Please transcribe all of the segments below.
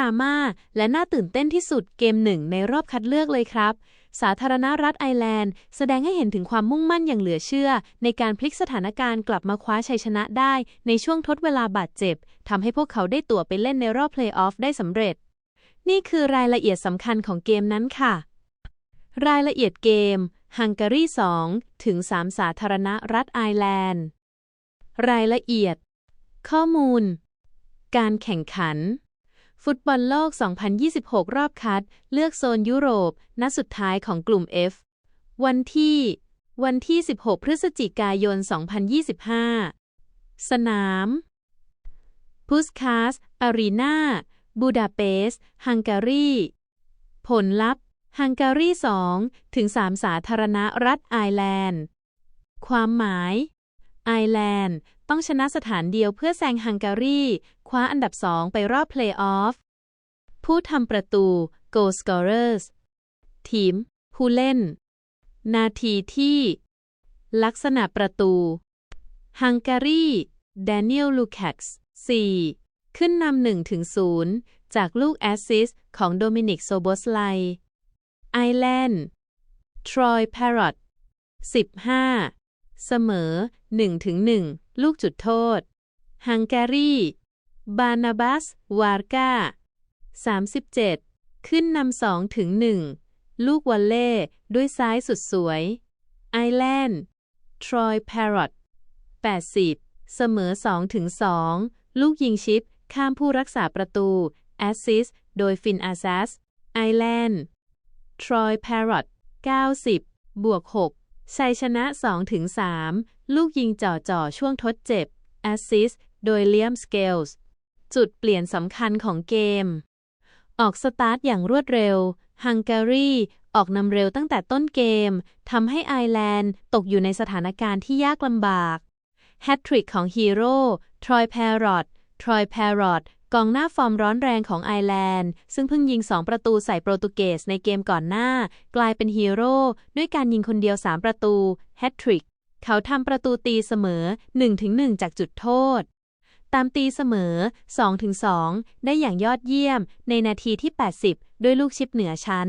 ดราม่าและน่าตื่นเต้นที่สุดเกมหนึ่งในรอบคัดเลือกเลยครับ สาธารณรัฐไอร์แลนด์ แสดงให้เห็นถึงความมุ่งมั่นอย่างเหลือเชื่อ ในการพลิกสถานการณ์กลับมาคว้าชัยชนะได้ ในช่วงทดเวลาบาดเจ็บทำให้พวกเขาได้ตั๋วไปเล่นในรอบเพลย์ออฟได้สำเร็จ นี่คือรายละเอียดสำคัญของเกมนั้นค่ะ รายละเอียดเกมฮังการี2ถึง3สาธารณรัฐไอร์แลนด์ รายละเอียด ข้อมูล การแข่งขัน ฟุตบอลโลก 2026 รอบคัด เลือกโซนยุโรป นัดสุดท้ายของกลุ่ม F วันที่ วันที่ 16 พฤศจิกายน 2025 สนามพุสคาส อารีนาบูดาเปสต์ฮังการี ผลลัพธ์ ฮังการี 2 ถึง 3 สาธารณรัฐไอร์แลนด์ ความหมาย ไอร์แลนด์ต้องชนะสถานเดียวเพื่อแซงฮังการี คว้าอันดับ 2 ไปรอบเพลย์ออฟ ผู้ทำประตู Goal Scorers ทีม ผู้เล่น นาทีที่ ลักษณะประตู ฮังการี แดเนียล ลูคักส์4ขึ้นนำ1ถึง0จากลูกแอสซิสต์ของโดมินิก โซโบสไล ไอแลนด์ ทรอย แพรอต15 เสมอ1ถึง1ลูกจุดโทษ ฮังการี บานาบัส วาร์กา 37 ขึ้นนำ2ถึง1ลูกวอลเล่ด้วยซ้ายสุดสวย ไอแลนด์ ทรอยแพรอต80 เสมอ2ถึง2ลูกยิงชิป ข้ามผู้รักษาประตู แอสซิส โดยฟินอาซัส ไอแลนด์ ทรอยแพรอต90 บวก 6 ชัยชนะ2-3ลูกยิงจ่อจ่อช่วงทดเจ็บ แอสซิส โดยเลียมสเกลส์ จุดเปลี่ยนสำคัญของเกม ออกสตาร์ทอย่างรวดเร็ว ฮังการีออกนำเร็วตั้งแต่ต้นเกม ทำให้ไอร์แลนด์ตกอยู่ในสถานการณ์ที่ยากลำบาก แฮตทริกของฮีโร่ ทรอยแพรอตทรอยแพรอตกองหน้าฟอร์มร้อนแรงของไอร์แลนด์ ซึ่งเพิ่งยิง 2 ประตูใส่โปรตุเกสในเกมก่อนหน้า กลายเป็นฮีโร่ด้วยการยิงคนเดียว 3 ประตู แฮตทริก เขาทำประตูตีเสมอ 1-1 จากจุดโทษ ตามตีเสมอ 2-2 ได้อย่างยอดเยี่ยมในนาทีที่ 80 ด้วยลูกชิปเหนือชั้น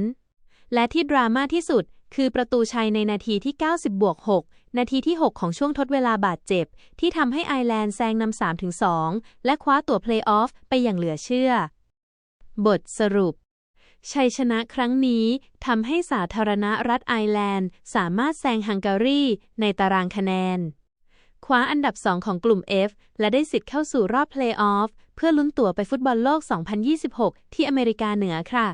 และที่ดราม่าที่สุดคือประตูชัยในนาทีที่ 90บวก6นาทีที่ 6 ของช่วงทดเวลาบาดเจ็บ ที่ทำให้ไอร์แลนด์แซงนำ3-2 และคว้าตั๋วเพลย์ออฟไปอย่างเหลือเชื่อ บทสรุป ชัยชนะครั้งนี้ทำให้สาธารณรัฐไอร์แลนด์ สามารถแซงฮังการีในตารางคะแนน คว้าอันดับ 2 ของกลุ่ม F และได้สิทธิ์เข้าสู่รอบเพลย์ออฟเพื่อลุ้นตั๋วไปฟุตบอลโลก 2026 ที่อเมริกาเหนือค่ะ